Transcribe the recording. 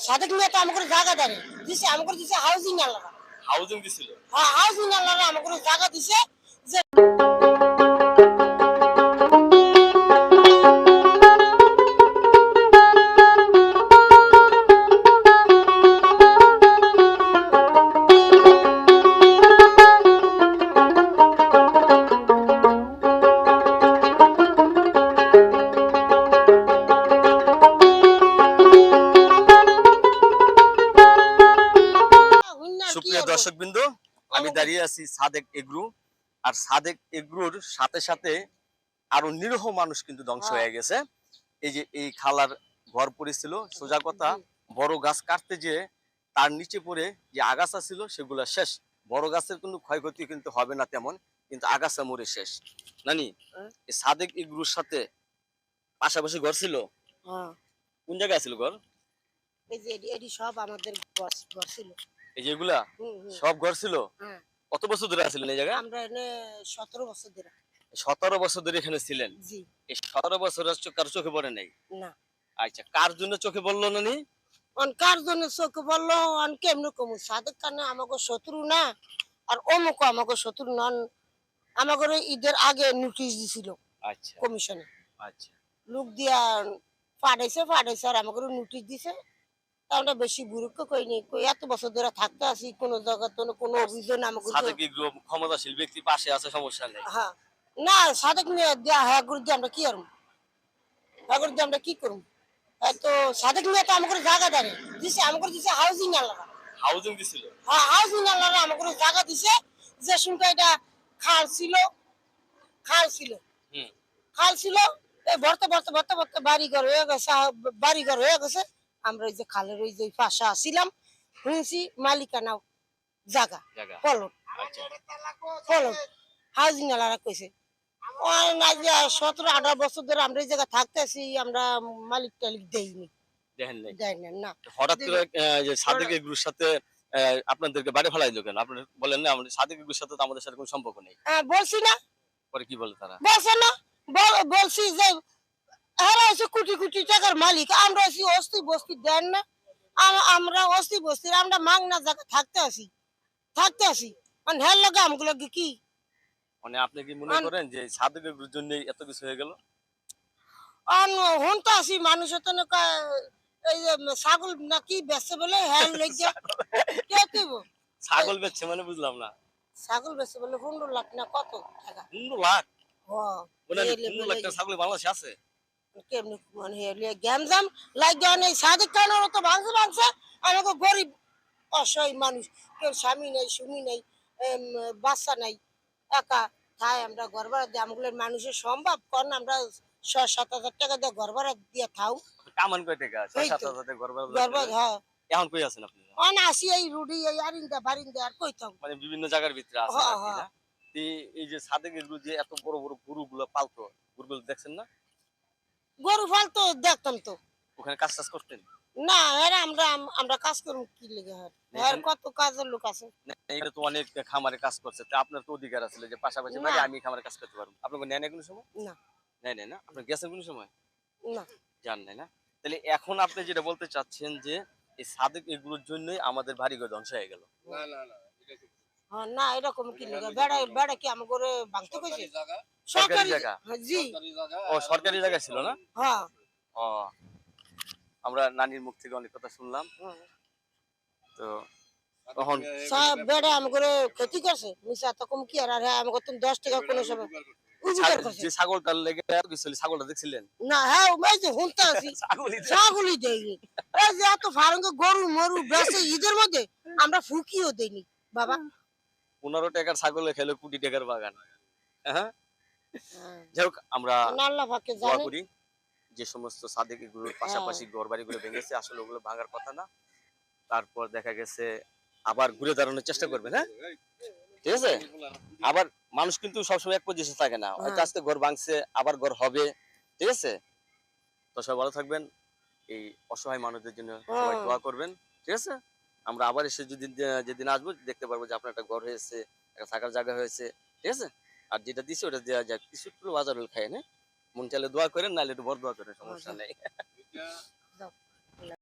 সাদেক মিয়া তো আমাকে জায়গা দেয় দিছে আমাকে দিছে হাউজিং আল্লাহ হাউজিং দিছিল? হ্যাঁ হাউজিং আল্লাহ আমাকে জায়গা দিছে। দর্শক বিন্দু আমি দাঁড়িয়ে আছি সাদেক এগ্রু আর সাদেক এগ্রুর সাথে সাথে আরও নিরহ মানুষ কিন্তু ধ্বংস হ্যাঁ। হয়ে গেছে। এই যে এই খালার ঘর পড়েছিল সোজা কথা বড় গাছ কাটতে যেয়ে তার নিচে পড়ে যে আগাছা ছিল সেগুলো শেষ। বড় গাছের কিন্তু ক্ষয়ক্ষতি কিন্তু হবে না তেমন কিন্তু আগাছা মরে শেষ। নানি হ্যাঁ। সাদেক এগ্রুর সাথে পাশাপাশি ঘর ছিল? হ্যাঁ। কোন জায়গায় ছিল ঘর? এই যে এডি সব আমাদের ঘর ছিল। এই যে এগুলা হুম, হুম। সব ঘর ছিল? হ্যাঁ। কত বছর ধরে আছিলেন এই জায়গায়? আমরা এনে সতেরো বছর ধরে। সতেরো বছর ধরে এখানে ছিলেন? এই সতেরো বছর কারও চোখে পড়ে নাই? না। আচ্ছা কার জন্য চোখে পড়ল না নি কার জন্য চোখে বলল অন কেমনে কমু? সাদেক কানে আমাকে শত্রু না আর অমুক আমাকে শত্রু নন আমাকে ঈদের আগে নোটিশ দিছিল আচ্ছা। কমিশনে। আচ্ছা। লোক দিয়া পাঠাইছে পাঠাইছে আর আমাকে নোটিশ দিছে। তা আমরা বেশি বুরুক্ষ কইনি কই এত বছর ধরে থাকতে আসি কোন জায়গা তো কোনো অভিযোগ আমাকে সাথে ক্ষমতাশীল ব্যক্তি পাশে আছে সমস্যা নেই। হ্যাঁ। না সাদেক নিয়ে দেয়া হ্যাঁ করে দিয়ে আমরা কি করব? হ্যাঁ করে দিয়ে আমরা কি করব? তো সাদেক নিয়ে তো আমাকে জায়গা দেয় দিছে আমাকে দিছে হাউজিং আল্লাহ হাউজিং দিছিল? হ্যাঁ হাউজিং আল্লাহ আমাকে জায়গা দিছে। যে শুনতে এটা খাল ছিল খাল ছিল। হুম। খাল ছিল এই ভরতে ভরতে ভরতে ভরতে বাড়ি ঘর হয়ে গেছে বাড়ি ঘর হয়ে গেছে। আমরা ওই যে খালের ওই যে পাশে আসছিলাম শুনছি মালিকানা ফলন। আচ্ছা। ফলন। হাউজিং কইছে সতেরো আঠারো বছর ধরে আমরা এই জায়গায় থাকতেছি আমরা মালিক টালিক দেইনি। দেখেন নাই। দেয় না না। হঠাৎ করে সাদেক গ্রুর সাথে আপনাদেরকে বাড়ি ফেলাই দিল কেন? আপনি বলেন না আমাদের সাদেক গ্রুর সাথে তো আমাদের সাথে কোনো সম্পর্ক নেই। হ্যাঁ, বলছি না। পরে কি বলে তারা? বলছে না। বল- বলছি যে এরা কোটি কোটি টাকার মালিক। আমরা আছি অস্তি বস্তি দেন না? আমরা অস্তি বস্তির আমরা মাংনা জায়গা থাকতে আসি থাকতে আসি মানে হের লগে আমগুলো কি মানে আপনি কি মনে করেন যে সাদেক গ্রুর জন্য এত কিছু হয়ে গেল? হুনতে আসি মানুষের তো এই যে ছাগল না কি বেচছে বলে হ্যাঁ লেগে কে কইব? ছাগল বেচছে মানে বুঝলাম না। ছাগল বেচছে বলে পনেরো লাখ না কত টাকা? পনেরো লাখ? মানে পনেরো লাখ ছাগল বাংলাদেশে আছে? কেমনি মানে গ্যামজাম লাগে অনেক সাদিক কানোর তো ভাঙছে ভাঙছে। আমাকে গরিব অসহায় মানুষ কেউ স্বামী নেই সুমি নেই বাচ্চা নাই একা। তাই আমরা ঘর ভাড়া দিই আমগুলোর মানুষের সম্ভব? কারণ আমরা ছয় সাত হাজার টাকা দিয়ে ঘর ভাড়া দিয়ে থাও। কামান কয় টাকা? ছয় সাত হাজার টাকা ঘর ভাড়া ঘর ভাড়া দিতে হ্যাঁ এখন কই আছেন আপনি? অন আসি এই রুডি এই আরিন্দা বারিন্দা আর কই থাও? মানে বিভিন্ন জায়গার ভিতরে আছে হ্যাঁ, হ্যাঁ। এই- যে সাদেক এগুলো যে এত বড় বড় গরুগুলো পালতো গরুগুলো দেখছেন না? গরু ফাল তো দেখতাম তো। ওখানে কাজ টাজ করতেন? না এরা আমরা আমরা কাজ করুন কি লেগে হয়? এর কত কাজের লোক আছে? এটা তো অনেক খামারে কাজ করছে তা আপনার তো অধিকার আছে যে পাশাপাশি বাড়ি না। আমি খামারে কাজ করতে পারব। আপনাকে নেয় না কোনো সময়? না। নেয় নেয় না? আপনার গেছেন কোনো সময়? না। জান নাই না? তাহলে এখন আপনি যেটা বলতে চাচ্ছেন যে এই সাদেক এগুলোর জন্যই আমাদের বাড়িঘর ধ্বংস হয়ে গেল। হ্যাঁ, না এরকম কি লেগে বেড়া বেড়া কি আমার করে ভাঙতে কইছে? সরকারি সরকারি জায়গা? হ্যাঁ, জি। ও সরকারি জায়গা ছিল না? হ্যাঁ। ও আমরা নানির মুখ থেকে অনেক কথা শুনলাম। তো তখন সব বেড়া আমার করে ক্ষতি করছে? মিশা তখন কি আর হ্যাঁ তুমি দশ টাকা কোনো সময় যে ছাগলটার লেগে এত ছাগলটা দেখছিলেন? না হ্যাঁ ওই যে হুনতে আছি। ছাগলই দেয়নি। এই যে এত ফারঙ্গে গরু মরু বেসে ঈদের মধ্যে আমরা ফুকিও দেইনি। বাবা পনেরো টাকার ছাগলে খেলে কোটি টাকার বাগান। হ্যাঁ? হ্যাঁ। যাই হোক আমরা দোয়া করি যে সমস্ত সাদেক পাশাপাশি ঘর বাড়িগুলো ভেঙেছে আসলে ওগুলো ভাঙার কথা না। তারপর দেখা গেছে আবার ঘুরে দাঁড়ানোর চেষ্টা করবেন হ্যাঁ? ঠিক আছে? আবার মানুষ কিন্তু সবসময় এক পজিশন থাকে না। হয়তো হ্যাঁ। আজকে ঘর ভাঙছে আবার ঘর হবে। ঠিক আছে? তো সবাই ভালো থাকবেন। এই অসহায় মানুষদের জন্য সবাই হ্যাঁ। দোয়া করবেন। ঠিক আছে? আমরা আবার এসে যদি যেদিন আসব দেখতে পারব যে আপনার একটা ঘর হয়েছে একটা থাকার জায়গা হয়েছে ঠিক আছে? আর যেটা দিছে ওটা দেওয়া যাক। কিছু একটু বাজার খায় না? মন চাইলে দোয়া করেন নাহলে একটু বড় দোয়া করেন সমস্যা। নেই।